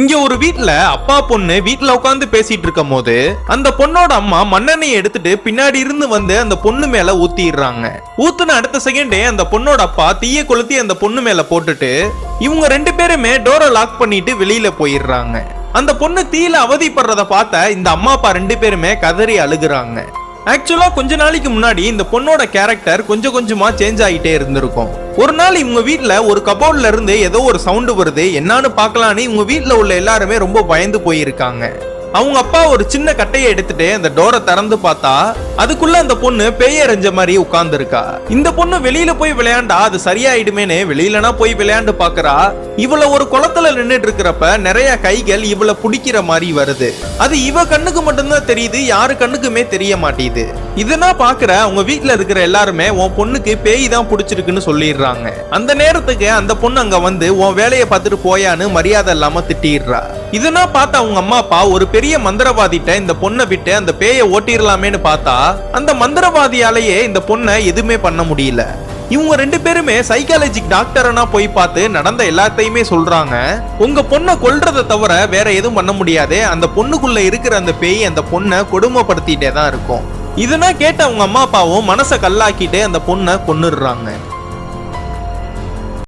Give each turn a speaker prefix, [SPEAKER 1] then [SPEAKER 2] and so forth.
[SPEAKER 1] இங்க ஒரு வீட்ல அப்பா பொண்ணு வீட்டுல உட்காந்து பேசிட்டு இருக்கும் போது அந்த பொண்ணோட அம்மா மண்ணெண்ணெயை எடுத்துட்டு பின்னாடி இருந்து வந்து அந்த பொண்ணு மேல ஊத்திடுறாங்க. ஊத்துன அடுத்த செகண்டே அந்த பொண்ணோட அப்பா தீய கொளுத்தி அந்த பொண்ணு மேல போட்டுட்டு இவங்க ரெண்டு பேருமே டோரை லாக் பண்ணிட்டு வெளியில போயிடுறாங்க. அந்த பொண்ணு தீயில அவதிப்படுறத பார்த்த இந்த அம்மா அப்பா ரெண்டு பேருமே கதறி அழுகுறாங்க. ஆக்சுவலா கொஞ்ச நாளைக்கு முன்னாடி இந்த பொண்ணோட கேரக்டர் கொஞ்சம் கொஞ்சமா சேஞ்ச் ஆகிட்டே இருந்திருக்கும். ஒரு நாள் இவங்க வீட்டில் ஒரு கபோர்ட்ல இருந்து ஏதோ ஒரு சவுண்டு வருது என்னன்னு பார்க்கலான்னு இவங்க வீட்டில் உள்ள எல்லாருமே ரொம்ப பயந்து போயிருக்காங்க. அவங்க அப்பா ஒரு சின்ன கட்டையை எடுத்துட்டு அந்த டோரை திறந்து பார்த்தா அதுக்குள்ள அந்த பொண்ணு பேய் எறிஞ்ச மாதிரி உட்கார்ந்துருக்கா. இந்த பொண்ணு வெளியில போய் விளையாண்டா அது சரியாயிடுமேனு வெளியிலனா போய் விளையாண்டு பாக்குறா இவள ஒரு குளத்துல நின்றுட்டு இருக்கிறப்ப நிறைய கைகள் இவள பிடிக்கிற மாதிரி வருது. அது இவ கண்ணுக்கு மட்டும்தான் தெரியுது யாரு கண்ணுக்குமே தெரிய மாட்டேங்குது. இதனா பாக்குற அவங்க வீட்ல இருக்கிற எல்லாருமே உன் பொண்ணுக்கு பேய் தான் பிடிச்சிருக்குன்னு சொல்லிடுறாங்க. அந்த நேரத்துக்கு அந்த பொண்ணு அங்க வந்து உன் வேலையை பார்த்துட்டு போயான்னு மரியாதை இல்லாம திட்டிடுறா. இதெல்லாம் பார்த்தா அவங்க அம்மா அப்பா ஒரு பெரிய மந்திரவாதிட்ட இந்த பொண்ணை விட்டு அந்த பேயை ஓட்டிடலாமேன்னு பார்த்தா அந்த மந்திரவாதியாலேயே இந்த பொண்ணை எதுவுமே பண்ண முடியல. இவங்க ரெண்டு பேருமே சைக்காலஜிக் டாக்டரனா போய் பார்த்து நடந்த எல்லாத்தையுமே சொல்றாங்க. உங்க பொண்ணை கொல்றதை தவிர வேற எதுவும் பண்ண முடியாது அந்த பொண்ணுக்குள்ள இருக்கிற அந்த பேய் அந்த பொண்ணை கொடுமைப்படுத்திட்டே தான் இருக்கும். இதனா கேட்ட அவங்க அம்மா அப்பாவும் மனசை கல்லாக்கிட்டு அந்த பொண்ணை கொன்னுடுறாங்க.